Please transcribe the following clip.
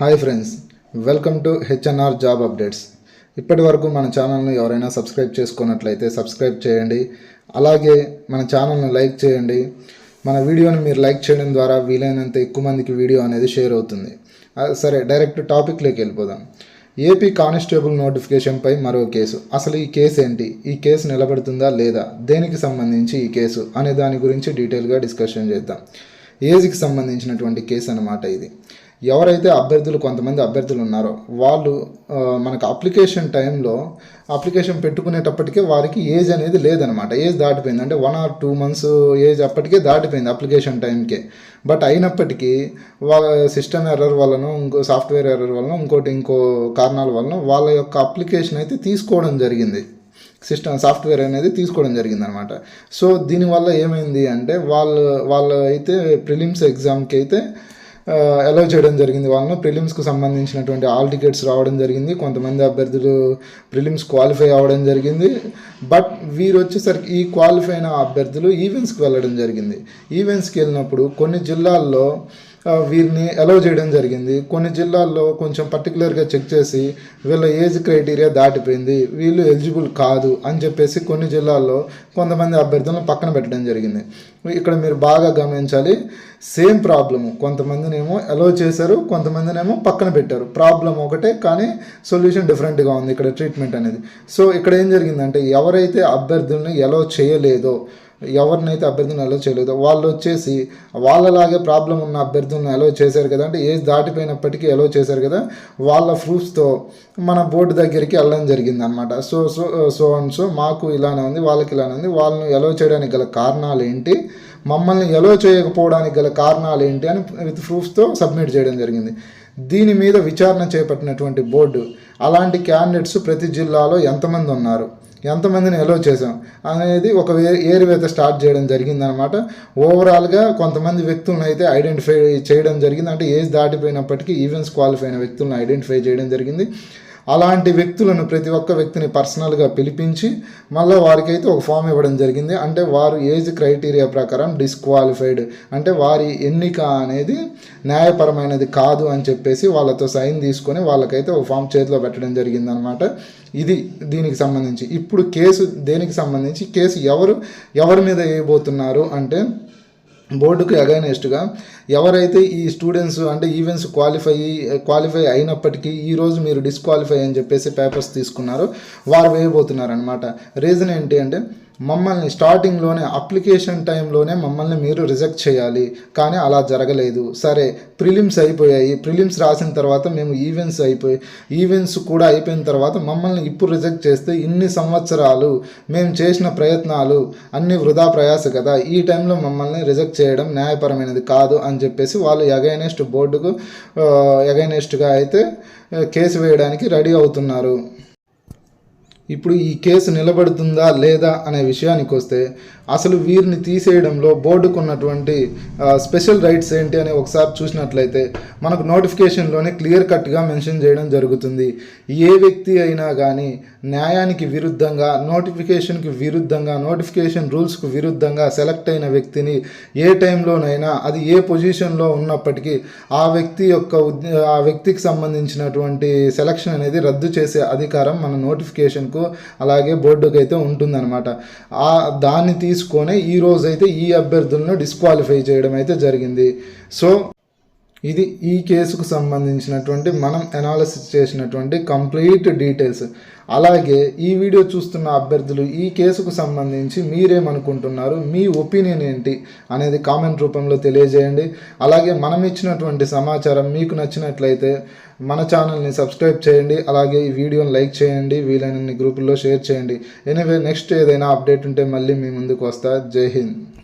Hi friends welcome to HNR job updates ఇప్పటి వరకు మన ఛానల్ను ఎవరైనా సబ్స్క్రైబ్ చేసుకున్నట్లయితే సబ్స్క్రైబ్ చేయండి. అలాగే మన ఛానల్ను లైక్ చేయండి. మన వీడియోని మీరు లైక్ చేయడం ద్వారా వీలైనంత ఎక్కువ మందికి వీడియో అనేది షేర్ అవుతుంది. సరే డైరెక్ట్ టాపిక్లోకి వెళ్ళిపోదాం. ఏపీ కానిస్టేబుల్ నోటిఫికేషన్పై మరో కేసు. అసలు ఈ కేసు ఏంటి? ఈ కేసు నిలబడుతుందా లేదా? దేనికి సంబంధించి ఈ కేసు? అనే దాని గురించి డీటెయిల్గా డిస్కషన్ చేద్దాం. ఏజ్కి సంబంధించినటువంటి కేసు అన్నమాట ఇది. ఎవరైతే అభ్యర్థులు కొంతమంది అభ్యర్థులు ఉన్నారో వాళ్ళు మనకు అప్లికేషన్ టైంలో అప్లికేషన్ పెట్టుకునేటప్పటికే వారికి ఏజ్ అనేది లేదనమాట ఏజ్ దాటిపోయింది. అంటే one or two months age అప్పటికే దాటిపోయింది అప్లికేషన్ టైంకే బట్ అయినప్పటికీ వాళ్ళ సిస్టమ్ ఎర్రర్ వలన ఇంకో సాఫ్ట్వేర్ ఎర్రర్ వలన ఇంకోటి ఇంకో కారణాల వలన వాళ్ళ యొక్క అప్లికేషన్ అయితే తీసుకోవడం జరిగింది. సిస్టమ్ సాఫ్ట్వేర్ అనేది తీసుకోవడం జరిగింది అనమాట సో దీనివల్ల ఏమైంది అంటే వాళ్ళు వాళ్ళు అయితే ప్రిలిమ్స్ ఎగ్జామ్కి అయితే అలౌ చేయడం జరిగింది. వాళ్ళను ప్రిలిమ్స్కు సంబంధించినటువంటి ఆల్ టికెట్స్ రావడం జరిగింది. కొంతమంది అభ్యర్థులు ప్రిలిమ్స్ క్వాలిఫై అవ్వడం జరిగింది. బట్ వీరు వచ్చేసరికి ఈ క్వాలిఫై అయిన అభ్యర్థులు ఈవెంట్స్కి వెళ్ళడం జరిగింది. ఈవెంట్స్కి వెళ్ళినప్పుడు కొన్ని జిల్లాల్లో వీరిని అలౌ చేయడం జరిగింది. కొన్ని జిల్లాల్లో కొంచెం పర్టికులర్గా చెక్ చేసి వీళ్ళ ఏజ్ క్రైటీరియా దాటిపోయింది. వీళ్ళు ఎలిజిబుల్ కాదు అని చెప్పేసి కొన్ని జిల్లాల్లో కొంతమంది అభ్యర్థులను పక్కన పెట్టడం జరిగింది. ఇక్కడ మీరు బాగా గమనించాలి. సేమ్ ప్రాబ్లము కొంతమందినేమో అలౌ చేశారు కొంతమందినేమో పక్కన పెట్టారు. ప్రాబ్లం ఒకటే కానీ సొల్యూషన్ డిఫరెంట్గా ఉంది ఇక్కడ ట్రీట్మెంట్ అనేది. సో ఇక్కడ ఏం జరిగిందంటే ఎవరైతే అభ్యర్థుల్ని ఎలో చేయలేదో ఎవరినైతే అభ్యర్థులను అలో చేయలేదో వాళ్ళు వచ్చేసి వాళ్ళలాగే ప్రాబ్లం ఉన్న అభ్యర్థులను అలో చేశారు కదా అంటే ఏజ్ దాటిపోయినప్పటికీ అలో చేశారు కదా వాళ్ళ ప్రూఫ్స్తో మన బోర్డు దగ్గరికి వెళ్ళడం జరిగింది అనమాట so so so and so మాకు ఇలానే ఉంది వాళ్ళకి ఇలానే ఉంది వాళ్ళని ఎలో చేయడానికి గల కారణాలు ఏంటి మమ్మల్ని ఎలో చేయకపోవడానికి గల కారణాలు ఏంటి అని విత్ ప్రూఫ్స్తో సబ్మిట్ చేయడం జరిగింది. దీని మీద విచారణ చేపట్టినటువంటి బోర్డు అలాంటి క్యాండిడేట్స్ ప్రతి జిల్లాలో ఎంతమంది ఉన్నారు? ఎంతమందిని ఎలో చేసాం అనేది ఒక ఏరివేత స్టార్ట్ చేయడం జరిగిందనమాట ఓవరాల్గా కొంతమంది వ్యక్తులను అయితే ఐడెంటిఫై చేయడం జరిగింది. అంటే ఏజ్ దాటిపోయినప్పటికీ ఈవెంట్స్ క్వాలిఫై అయిన వ్యక్తులను ఐడెంటిఫై చేయడం జరిగింది. అలాంటి వ్యక్తులను ప్రతి ఒక్క వ్యక్తిని పర్సనల్గా పిలిపించి మళ్ళీ వారికైతే ఒక ఫామ్ ఇవ్వడం జరిగింది. అంటే వారు ఏజ్ క్రైటీరియా ప్రకారం డిస్క్వాలిఫైడ్. అంటే వారి ఎన్నిక అనేది న్యాయపరమైనది కాదు అని చెప్పేసి వాళ్ళతో సైన్ తీసుకొని వాళ్ళకైతే ఒక ఫామ్ చేతిలో పెట్టడం జరిగింది అనమాట ఇది దీనికి సంబంధించి. ఇప్పుడు కేసు దేనికి సంబంధించి? కేసు ఎవరు ఎవరి మీద వేయబోతున్నారు అంటే బోర్డుకు అగైనెస్ట్గా ఎవరైతే ఈ స్టూడెంట్స్ అంటే ఈవెంట్స్ క్వాలిఫై క్వాలిఫై అయినప్పటికీ ఈరోజు మీరు డిస్క్వాలిఫై అని చెప్పేసి పేపర్స్ తీసుకున్నారో వారు వేయబోతున్నారనమాట రీజన్ ఏంటి అంటే మమ్మల్ని స్టార్టింగ్లోనే అప్లికేషన్ టైంలోనే మమ్మల్ని మీరు రిజెక్ట్ చేయాలి. కానీ అలా జరగలేదు. సరే ప్రిలిమ్స్ అయిపోయాయి. ప్రిలిమ్స్ రాసిన తర్వాత మేము ఈవెంట్స్ అయిపోయి ఈవెంట్స్ కూడా అయిపోయిన తర్వాత మమ్మల్ని ఇప్పుడు రిజెక్ట్ చేస్తే ఇన్ని సంవత్సరాలు మేము చేసిన ప్రయత్నాలు అన్ని వృధా ప్రయాస కదా. ఈ టైంలో మమ్మల్ని రిజెక్ట్ చేయడం న్యాయపరమైనది కాదు అని చెప్పేసి వాళ్ళు అగైనెస్ట్ బోర్డుకు అగైనెస్ట్గా అయితే uh, కేసు వేయడానికి రెడీ అవుతున్నారు. ఇప్పుడు ఈ కేసు నిలబడుతుందా లేదా అనే విషయానికి వస్తే అసలు వీరిని తీసేయడంలో బోర్డుకు ఉన్నటువంటి స్పెషల్ రైట్స్ ఏంటి అని ఒకసారి చూసినట్లయితే మనకు నోటిఫికేషన్లోనే క్లియర్ కట్గా మెన్షన్ చేయడం జరుగుతుంది. ఏ వ్యక్తి అయినా కానీ న్యాయానికి విరుద్ధంగా నోటిఫికేషన్కి విరుద్ధంగా నోటిఫికేషన్ రూల్స్కు విరుద్ధంగా సెలెక్ట్ అయిన వ్యక్తిని ఏ టైంలోనైనా అది ఏ పొజిషన్లో ఉన్నప్పటికీ ఆ వ్యక్తి యొక్క ఆ వ్యక్తికి సంబంధించినటువంటి సెలక్షన్ అనేది రద్దు చేసే అధికారం మన నోటిఫికేషన్కు అలాగే బోర్డుకు అయితే ఉంటుందన్నమాట. ఆ దాన్ని తీసుకొని ఈ రోజైతే ఈ అభ్యర్థులను డిస్క్వాలిఫై చేయడం అయితే జరిగింది. సో ఇది ఈ కేసుకు సంబంధించినటువంటి మనం అనాలిసిస్ చేసినటువంటి కంప్లీట్ డీటెయిల్స్ అలాగే ఈ వీడియో చూస్తున్న అభ్యర్థులు ఈ కేసుకు సంబంధించి మీరేమనుకుంటున్నారు? మీ ఒపీనియన్ ఏంటి? అనేది కామెంట్ రూపంలో తెలియజేయండి. అలాగే మనం ఇచ్చినటువంటి సమాచారం మీకు నచ్చినట్లయితే మన ఛానల్ని సబ్స్క్రైబ్ చేయండి. అలాగే ఈ వీడియోని లైక్ చేయండి. వీలైనన్ని గ్రూపుల్లో షేర్ చేయండి. ఎనివే నెక్స్ట్ ఏదైనా అప్డేట్ ఉంటే మళ్ళీ మీ ముందుకు వస్తా. జై హింద్.